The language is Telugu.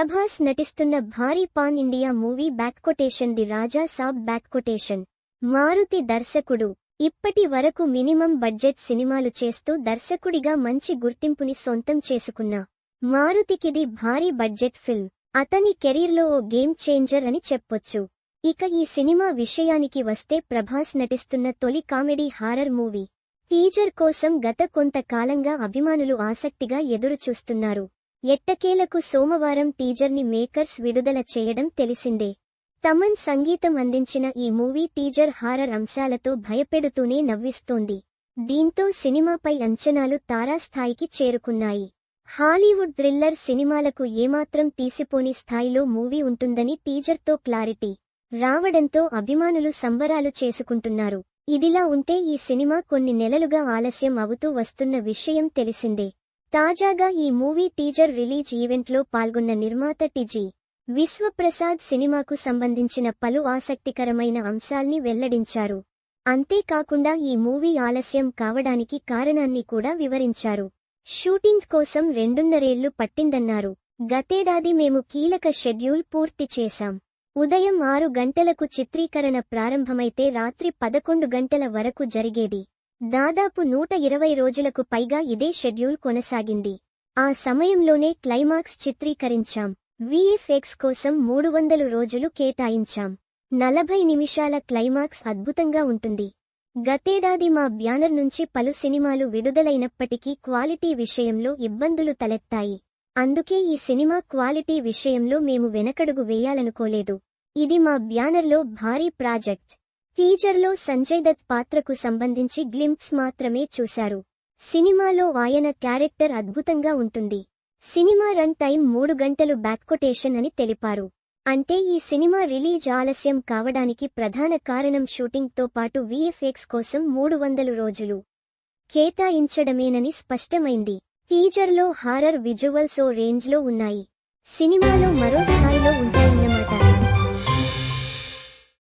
ప్రభాస్ నటిస్తున్న భారీ pan India movie back quotation the Raja Saab back quotation. Maruthi దర్శకుడు. ఇప్పటి వరకు మినిమం బడ్జెట్ సినిమాలు చేస్తూ దర్శకుడిగా మంచి గుర్తింపుని సొంతం చేసుకున్న మారుతికిది భారీ బడ్జెట్ ఫిల్మ్. అతని కెరీర్లో ఓ గేమ్ చేంజర్ అని చెప్పొచ్చు. ఇక ఈ సినిమా విషయానికి వస్తే ప్రభాస్ నటిస్తున్న తొలి కామెడీ హారర్ మూవీ. టీజర్ కోసం గత కొంతకాలంగా అభిమానులు ఆసక్తిగా ఎదురుచూస్తున్నారు. ఎట్టకేలకు సోమవారం టీజర్ని మేకర్స్ విడుదల చేయడం తెలిసిందే. తమన్ సంగీతం అందించిన ఈ మూవీ టీజర్ హారర్ అంశాలతో భయపెడుతూనే నవ్విస్తోంది. దీంతో సినిమాపై అంచనాలు తారాస్థాయికి చేరుకున్నాయి. హాలీవుడ్ థ్రిల్లర్ సినిమాలకు ఏమాత్రం తీసిపోని స్థాయిలో మూవీ ఉంటుందని టీజర్తో క్లారిటీ రావడంతో అభిమానులు సంబరాలు చేసుకుంటున్నారు. ఇదిలా ఉంటే ఈ సినిమా కొన్ని నెలలుగా ఆలస్యం అవుతూ వస్తున్న విషయం తెలిసిందే. తాజాగా ఈ మూవీ టీజర్ రిలీజ్ ఈవెంట్లో పాల్గొన్న నిర్మాత టిజీ విశ్వప్రసాద్ సినిమాకు సంబంధించిన పలు ఆసక్తికరమైన అంశాల్ని వెల్లడించారు. అంతేకాకుండా ఈ మూవీ ఆలస్యం కావడానికి కారణాన్ని కూడా వివరించారు. షూటింగ్ కోసం రెండున్నరేళ్ళు పట్టిందన్నారు. గతేడాది మేము కీలక షెడ్యూల్ పూర్తి చేశాం. ఉదయం ఆరు గంటలకు చిత్రీకరణ ప్రారంభమైతే రాత్రి పదకొండు గంటల వరకు జరిగేది. దాదాపు నూట ఇరవై రోజులకు పైగా ఇదే షెడ్యూల్ కొనసాగింది. ఆ సమయంలోనే క్లైమాక్స్ చిత్రీకరించాం. విఎఫ్ఎక్స్ కోసం మూడు వందలు రోజులు కేటాయించాం. నలభై నిమిషాల క్లైమాక్స్ అద్భుతంగా ఉంటుంది. గతేడాది మా బ్యానర్ నుంచి పలు సినిమాలు విడుదలైనప్పటికీ క్వాలిటీ విషయంలో ఇబ్బందులు తలెత్తాయి. అందుకే ఈ సినిమా క్వాలిటీ విషయంలో మేము వెనకడుగు వేయాలనుకోలేదు. ఇది మా బ్యానర్లో భారీ ప్రాజెక్ట్. టీజర్లో సంజయ్ దత్ పాత్రకు సంబంధించి గ్లింప్స్ మాత్రమే చూశారు. సినిమాలో ఆయన క్యారెక్టర్ అద్భుతంగా ఉంటుంది. సినిమా రన్ టైం మూడు గంటలు బ్యాక్కొటేషన్ అని తెలిపారు. అంటే ఈ సినిమా రిలీజ్ ఆలస్యం కావడానికి ప్రధాన కారణం షూటింగ్తో పాటు విఎఫ్ఎక్స్ కోసం మూడు వందలు రోజులు కేటాయించడమేనని స్పష్టమైంది. టీజర్లో హారర్ విజువల్స్ ఓ రేంజ్లో ఉన్నాయి. సినిమాలో మరో స్థాయిలో ఉంటాయన్నమాట.